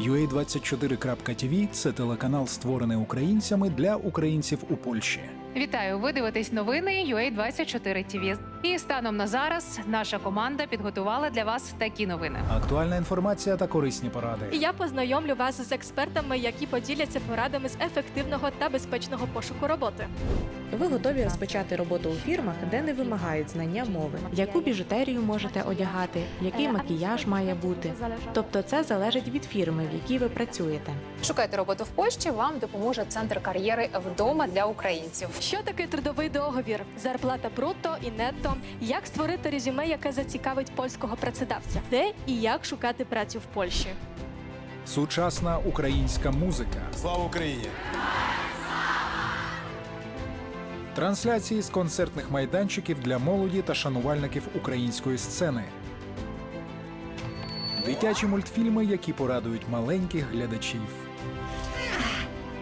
UA24.tv – це телеканал, створений українцями для українців у Польщі. Вітаю! Ви дивитесь новини UA24 TV. І станом на зараз наша команда підготувала для вас такі новини. Актуальна інформація та корисні поради. І я познайомлю вас з експертами, які поділяться порадами з ефективного та безпечного пошуку роботи. Ви готові розпочати роботу у фірмах, де не вимагають знання мови, яку біжутерію можете одягати, який макіяж має бути. Тобто це залежить від фірми, в якій ви працюєте. Шукайте роботу в Польщі. Вам допоможе центр кар'єри вдома для українців. Що таке трудовий договір? Зарплата брутто і нетто. Як створити резюме, яке зацікавить польського працедавця? Де і як шукати працю в Польщі? Сучасна українська музика. Слава Україні! Трансляції з концертних майданчиків для молоді та шанувальників української сцени. Дитячі мультфільми, які порадують маленьких глядачів.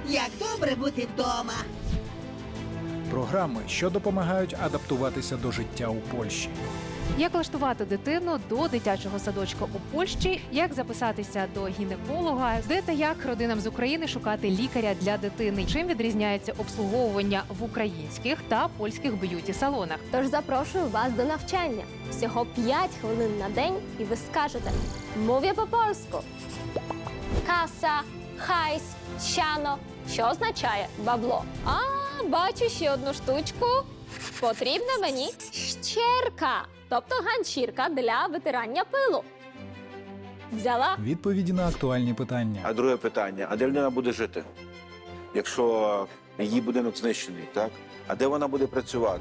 Як добре бути вдома. Програми, що допомагають адаптуватися до життя у Польщі. Як влаштувати дитину до дитячого садочка у Польщі, як записатися до гінеколога, де та як родинам з України шукати лікаря для дитини, чим відрізняється обслуговування в українських та польських б'юті-салонах. Тож запрошую вас до навчання. Всього 5 хвилин на день, і ви скажете мов'я по польську. Каса, хайс, щано. Що означає бабло? А, бачу ще одну штучку. Потрібна мені щерка, тобто ганчірка для витирання пилу. Взяла Відповіді на актуальні питання. А друге питання: а де людина буде жити? Якщо її будинок знищений, так? А де вона буде працювати?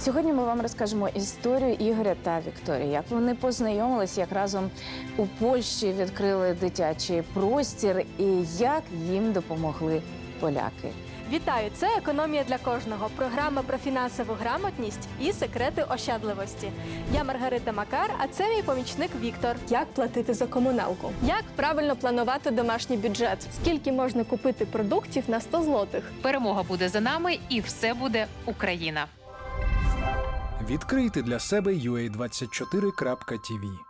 Сьогодні ми вам розкажемо історію Ігоря та Вікторії, як вони познайомились, як разом у Польщі відкрили дитячий простір і як їм допомогли поляки. Вітаю! Це економія для кожного. Програма про фінансову грамотність і секрети ощадливості. Я Маргарита Макар, а це мій помічник Віктор. Як платити за комуналку? Як правильно планувати домашній бюджет? Скільки можна купити продуктів на 100 злотих? Перемога буде за нами, і все буде Україна. Відкрийте для себе ua24.tv.